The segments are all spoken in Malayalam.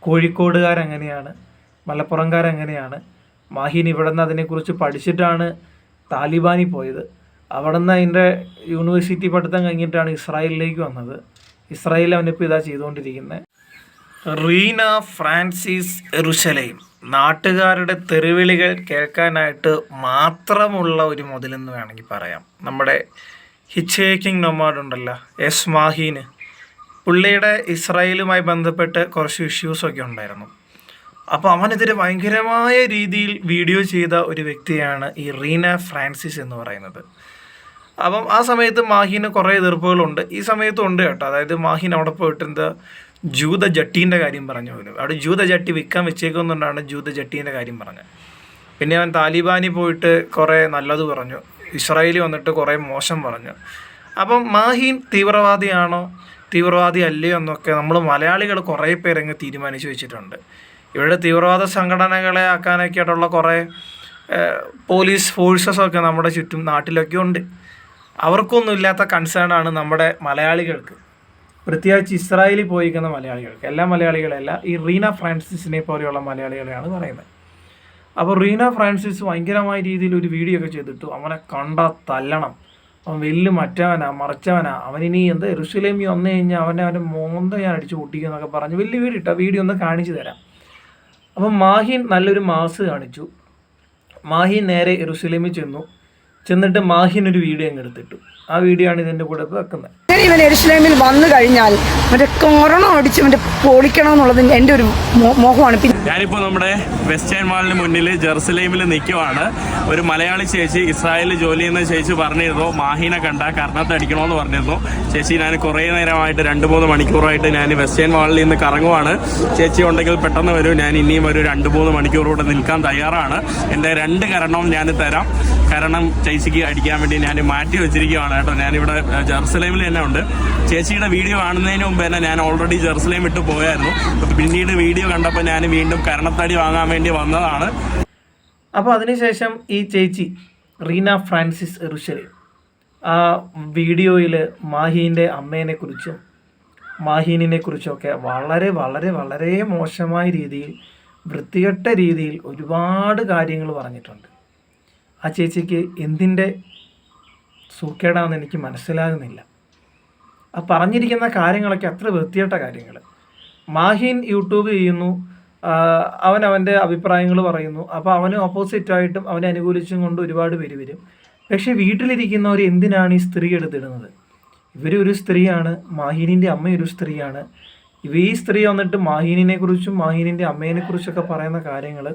കോഴിക്കോടുകാരെങ്ങനെയാണ് മലപ്പുറംകാരെങ്ങനെയാണ്. മാഹിൻ ഇവിടെ നിന്ന് അതിനെക്കുറിച്ച് പഠിച്ചിട്ടാണ് താലിബാനിൽ പോയത്. അവിടെ നിന്ന് അതിന്റെ യൂണിവേഴ്സിറ്റി പഠിത്തം കഴിഞ്ഞിട്ടാണ് ഇസ്രായേലിലേക്ക് വന്നത്. ഇസ്രായേൽ അവനിപ്പോൾ ഇതാ ചെയ്തുകൊണ്ടിരിക്കുന്നത്. റീന ഫ്രാൻസിസ് എറുശലൈം. നാട്ടുകാരുടെ തെരുവിളികൾ കേൾക്കാനായിട്ട് മാത്രമുള്ള ഒരു മുതലെന്ന് വേണമെങ്കിൽ പറയാം. നമ്മുടെ ഹിച്ച് ഹേക്കിംഗ് നൊമാഡുണ്ടല്ലോ എസ് മാഹീന്. പുള്ളിയുടെ ഇസ്രായേലുമായി ബന്ധപ്പെട്ട് കുറച്ച് ഇഷ്യൂസൊക്കെ ഉണ്ടായിരുന്നു. അപ്പോൾ അവനെതിരെ ഭയങ്കരമായ രീതിയിൽ വീഡിയോ ചെയ്ത ഒരു വ്യക്തിയാണ് ഈ റീന ഫ്രാൻസിസ് എന്ന് പറയുന്നത്. അപ്പം ആ സമയത്ത് മാഹിന് കുറേ എതിർപ്പുകളുണ്ട്. ഈ സമയത്തും ഉണ്ട് കേട്ടോ. അതായത് മാഹിൻ അവിടെ പോയിട്ട് എന്താ ജൂത ജട്ടീന്റെ കാര്യം പറഞ്ഞു പോലും. അവിടെ ജൂത ജട്ടി വിൽക്കാൻ വെച്ചേക്കുന്നുണ്ടാണ് ജൂത ജട്ടീന്റെ കാര്യം പറഞ്ഞത്. പിന്നെ അവൻ താലിബാനിൽ പോയിട്ട് കുറേ നല്ലത് പറഞ്ഞു. ഇസ്രായേലിൽ വന്നിട്ട് കുറേ മോശം പറഞ്ഞു. അപ്പം മാഹിൻ തീവ്രവാദിയാണോ? തീവ്രവാദി അല്ലയോ എന്നൊക്കെ നമ്മൾ മലയാളികൾ കുറേ പേരങ്ങ് തീരുമാനിച്ചു വെച്ചിട്ടുണ്ട്. ഇവിടെ തീവ്രവാദ സംഘടനകളെ ആക്കാനൊക്കെ ആയിട്ടുള്ള കുറേ പോലീസ് ഫോഴ്സസൊക്കെ നമ്മുടെ ചുറ്റും നാട്ടിലൊക്കെ ഉണ്ട്. അവർക്കൊന്നും ഇല്ലാത്ത കൺസേൺ ആണ് നമ്മുടെ മലയാളികൾക്ക്. പ്രത്യേകിച്ച് ഇസ്രായേലിൽ പോയിരിക്കുന്ന മലയാളികൾക്ക്. എല്ലാ മലയാളികളല്ല ഈ റീന ഫ്രാൻസിസിനെ പോലെയുള്ള മലയാളികളെയാണ് പറയുന്നത്. അപ്പോൾ റീന ഫ്രാൻസിസ് ഭയങ്കരമായ രീതിയിൽ ഒരു വീഡിയോ ഒക്കെ ചെയ്തിട്ടു. അവനെ കണ്ട തല്ലണം. അവൻ വലിയ മറ്റവനാ മറച്ചവനാ. അവനിനി എന്താ? എറുസലേമി വന്നു കഴിഞ്ഞാൽ അവനെ അവന്റെ മോന്ത ഞാൻ അടിച്ചു പൊട്ടിക്കും എന്നൊക്കെ പറഞ്ഞ് വലിയ വീഡിയോ വീഡിയോ ഒന്ന് കാണിച്ചു തരാം. അപ്പം മാഹിൻ നല്ലൊരു മാസ് കാണിച്ചു. മാഹിൻ നേരെ എറുസലേമിൽ ചെന്നു. ചെന്നിട്ട് മാഹിൻ ഒരു വീഡിയോ അങ്ങ് എടുത്തിട്ടു. ആ വീഡിയോ ആണ് ഇതിന്റെ കൂടെ വെക്കുന്നത്. ഇവൻ എരുസലേമിൽ വന്നു കഴിഞ്ഞാൽ മറ്റേ കൊറോണ അടിച്ച് മറ്റേ പൊളിക്കണം എന്നുള്ളത് എന്റെ ഒരു മോഹമാണ്. പിന്നെ ഞാനിപ്പോൾ നമ്മുടെ വെസ്റ്റേൺ മാളിന് മുന്നിൽ ജെറുസലേമിൽ നിൽക്കുവാണ് ഒരു മലയാളി ചേച്ചി ഇസ്രായേലിൽ ജോലി ചെയ്യുന്ന ചേച്ചി പറഞ്ഞിരുന്നു. മാഹിനെ കണ്ട കർണത്ത് അടിക്കണമെന്ന് പറഞ്ഞിരുന്നു. ചേച്ചി ഞാൻ കുറേ നേരമായിട്ട് രണ്ട് മൂന്ന് മണിക്കൂറായിട്ട് ഞാൻ വെസ്റ്റേൺ മാളിൽ നിന്ന് കറങ്ങുവാണ്. ചേച്ചി ഉണ്ടെങ്കിൽ പെട്ടെന്ന് വരും. ഞാൻ ഇനിയും ഒരു രണ്ട് മൂന്ന് മണിക്കൂർ കൂടെ നിൽക്കാൻ തയ്യാറാണ്. എന്റെ രണ്ട് കരണവും ഞാൻ തരാം. കാരണം ചേച്ചിക്ക് അടിക്കാൻ വേണ്ടി ഞാൻ മാറ്റി വെച്ചിരിക്കുകയാണ് കേട്ടോ ഞാനിവിടെ ജെറുസലേമിൽ തന്നെ ഉണ്ട്. ചേച്ചിയുടെ വീഡിയോ കാണുന്നതിന് മുമ്പ് തന്നെ ഞാൻ ഓൾറെഡി ജെറുസലേം വിട്ട് പോയായിരുന്നു. പിന്നീട് വീഡിയോ കണ്ടപ്പോൾ ഞാൻ വീണ്ടും കരണത്തടി വാങ്ങാൻ വേണ്ടി വന്നതാണ്. അപ്പോൾ അതിനുശേഷം ഈ ചേച്ചി റീന ഫ്രാൻസിസ് എറുഷലേം ആ വീഡിയോയിൽ മാഹീന്റെ അമ്മേനെ കുറിച്ചും മാഹീനിനെ കുറിച്ചൊക്കെ വളരെ വളരെ വളരെ മോശമായ രീതിയിൽ വൃത്തികെട്ട രീതിയിൽ ഒരുപാട് കാര്യങ്ങൾ പറഞ്ഞിട്ടുണ്ട്. ആ ചേച്ചിക്ക് എന്തിന്റെ സൂക്കേടാണെന്ന് എനിക്ക് മനസ്സിലാകുന്നില്ല. ആ പറഞ്ഞിരിക്കുന്ന കാര്യങ്ങളൊക്കെ അത്ര വൃത്തിയേട്ട കാര്യങ്ങൾ. മാഹിൻ യൂട്യൂബ് ചെയ്യുന്നു. അവൻ അവന്റെ അഭിപ്രായങ്ങൾ പറയുന്നു. അപ്പോൾ അവന് ഓപ്പോസിറ്റായിട്ടും അവനെ അനുകൂലിച്ചും കൊണ്ട് ഒരുപാട് പേര് വരും. പക്ഷേ വീട്ടിലിരിക്കുന്നവർ എന്തിനാണ് ഈ സ്ത്രീ എടുത്തിടുന്നത്? ഇവർ ഒരു സ്ത്രീയാണ് മാഹീനിന്റെ അമ്മയൊരു സ്ത്രീയാണ്. ഇവ ഈ സ്ത്രീ വന്നിട്ട് മാഹിനിനെ കുറിച്ചും മാഹിനിന്റെ അമ്മേനെ കുറിച്ചൊക്കെ പറയുന്ന കാര്യങ്ങൾ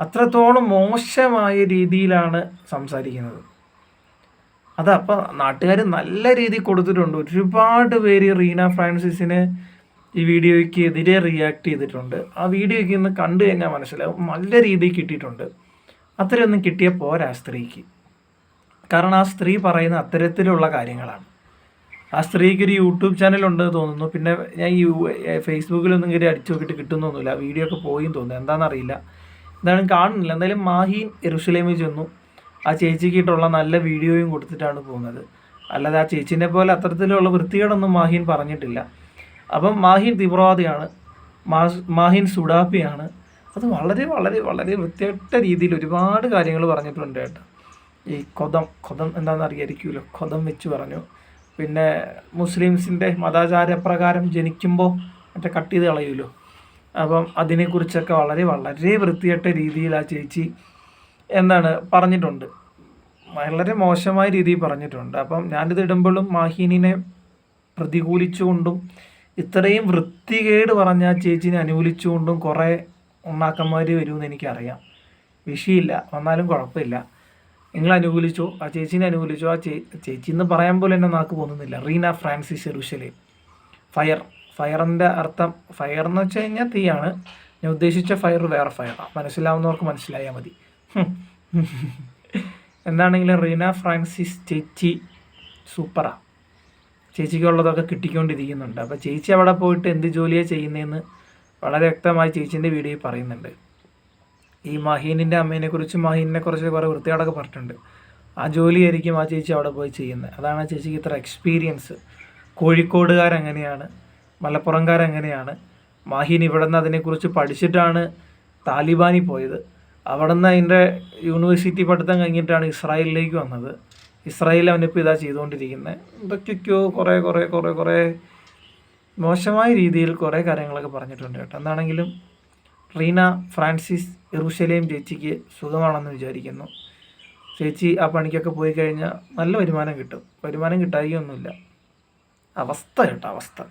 അത്രത്തോളം മോശമായ രീതിയിലാണ് സംസാരിക്കുന്നത്. അതപ്പോൾ നാട്ടുകാർ നല്ല രീതിയിൽ കൊടുത്തിട്ടുണ്ട്. ഒരുപാട് പേര് റീന ഫ്രാൻസിസിനെ ഈ വീഡിയോയ്ക്ക് എതിരെ റിയാക്ട് ചെയ്തിട്ടുണ്ട്. ആ വീഡിയോയ്ക്ക് ഇന്ന് കണ്ടു കഴിഞ്ഞാൽ മനസ്സിലാവും നല്ല രീതിയിൽ കിട്ടിയിട്ടുണ്ട്. അത്രയൊന്നും കിട്ടിയ പോരാ സ്ത്രീക്ക്. കാരണം ആ സ്ത്രീ പറയുന്ന അത്തരത്തിലുള്ള കാര്യങ്ങളാണ്. ആ സ്ത്രീക്ക് ഒരു യൂട്യൂബ് ചാനൽ ഉണ്ടെന്ന് തോന്നുന്നു. പിന്നെ ഞാൻ ഈ ഫേസ്ബുക്കിലൊന്നും കയറി അടിച്ചു നോക്കിയിട്ട് കിട്ടുന്നൊന്നുമില്ല. വീഡിയോ ഒക്കെ പോയി തോന്നുന്നു. എന്താണെന്നറിയില്ല എന്തായാലും കാണുന്നില്ല. എന്തായാലും മാഹീൻ എറുസലേമിൽ ചെന്നു. ആ ചേച്ചിക്കിട്ടുള്ള നല്ല വീഡിയോയും കൊടുത്തിട്ടാണ് പോകുന്നത്. അല്ലാതെ ആ ചേച്ചിനെ പോലെ അത്തരത്തിലുള്ള വൃത്തികേടൊന്നും മാഹിൻ പറഞ്ഞിട്ടില്ല. അപ്പം മാഹീൻ തീവ്രവാദിയാണ്. മാഹിൻ മാഹീൻ സുഡാപ്പിയാണ്. അത് വളരെ വളരെ വളരെ വൃത്തികെട്ട രീതിയിൽ ഒരുപാട് കാര്യങ്ങൾ പറഞ്ഞിട്ടുണ്ട് കേട്ടോ. ഈ കൊതം കൊതം എന്താണെന്ന് അറിയായിരിക്കുമല്ലോ കൊതം വെച്ച് പറഞ്ഞു. പിന്നെ മുസ്ലിംസിന്റെ മതാചാരപ്രകാരം ജനിക്കുമ്പോൾ മറ്റേ കട്ട് ചെയ്ത് കളയുമല്ലോ. അപ്പം അതിനെക്കുറിച്ചൊക്കെ വളരെ വളരെ വൃത്തികെട്ട രീതിയിൽ ആ ചേച്ചി എന്താണ് പറഞ്ഞിട്ടുണ്ട്. വളരെ മോശമായ രീതിയിൽ പറഞ്ഞിട്ടുണ്ട്. അപ്പം ഞാനിത് ഇടുമ്പോഴും മാഹിനിനെ പ്രതികൂലിച്ചുകൊണ്ടും ഇത്രയും വൃത്തികേട് പറഞ്ഞ ചേച്ചിനെ അനുകൂലിച്ചുകൊണ്ടും കുറേ ഉണ്ണാക്കന്മാർ വരുമെന്ന് എനിക്കറിയാം. വിഷയമില്ല. വന്നാലും കുഴപ്പമില്ല. നിങ്ങൾ അനുകൂലിച്ചു? ആ ചേച്ചീനെ അനുകൂലിച്ചു? ആ ചേ ചേച്ചി എന്ന് പറയാൻ പോലും എന്നെ നാക്ക് പോകുന്നില്ല റീന ഫ്രാൻസിസ് എറുഷലേം ഫയർ. ഫയറിന്റെ അർത്ഥം ഫയർ എന്ന് വെച്ച് കഴിഞ്ഞാൽ തീയാണ്. ഞാൻ ഉദ്ദേശിച്ച ഫയർ വേറെ ഫയറാണ്. മനസ്സിലാവുന്നവർക്ക് മനസ്സിലായാൽ മതി. എന്താണെങ്കിലും റീന ഫ്രാൻസിസ് ചേച്ചി സൂപ്പറാ. ചേച്ചിക്കുള്ളതൊക്കെ കിട്ടിക്കൊണ്ടിരിക്കുന്നുണ്ട്. അപ്പോൾ ചേച്ചി അവിടെ പോയിട്ട് എന്ത് ജോലിയാണ് ചെയ്യുന്നതെന്ന് വളരെ വ്യക്തമായി ചേച്ചീന്റെ വീഡിയോയിൽ പറയുന്നുണ്ട്. ഈ മഹീനിന്റെ അമ്മേനെ കുറിച്ച് മഹീനിനെ കുറിച്ച് കുറേ വൃത്തികേടൊക്കെ പറഞ്ഞിട്ടുണ്ട്. ആ ജോലിയായിരിക്കും ആ ചേച്ചി അവിടെ പോയി ചെയ്യുന്നത്. അതാണ് ആ ചേച്ചിക്ക് ഇത്ര എക്സ്പീരിയൻസ് കോഴിക്കോടുകാരെങ്ങനെയാണ് മലപ്പുറംകാരെങ്ങനെയാണ്. മാഹീൻ ഇവിടെ നിന്ന് അതിനെക്കുറിച്ച് പഠിച്ചിട്ടാണ് താലിബാനിൽ പോയത്. അവിടെ നിന്ന് അതിന്റെ യൂണിവേഴ്സിറ്റി പഠിത്തം കഴിഞ്ഞിട്ടാണ് ഇസ്രായേലിലേക്ക് വന്നത്. ഇസ്രായേൽ അവനിപ്പോൾ ഇതാ ചെയ്തുകൊണ്ടിരിക്കുന്നത് എന്തൊക്കെയൊക്കെയോ കുറേ കുറേ കുറേ കുറേ മോശമായ രീതിയിൽ കുറേ കാര്യങ്ങളൊക്കെ പറഞ്ഞിട്ടുണ്ട് കേട്ടോ. എന്താണെങ്കിലും റീന ഫ്രാൻസിസ് എറുഷലേം ചേച്ചിക്ക് സുഖമാണെന്ന് വിചാരിക്കുന്നു. ചേച്ചി ആ പണിക്കൊക്കെ പോയി കഴിഞ്ഞാൽ നല്ല വരുമാനം കിട്ടും. വരുമാനം കിട്ടായികയൊന്നുമില്ല. അവസ്ഥ കേട്ടോ അവസ്ഥ.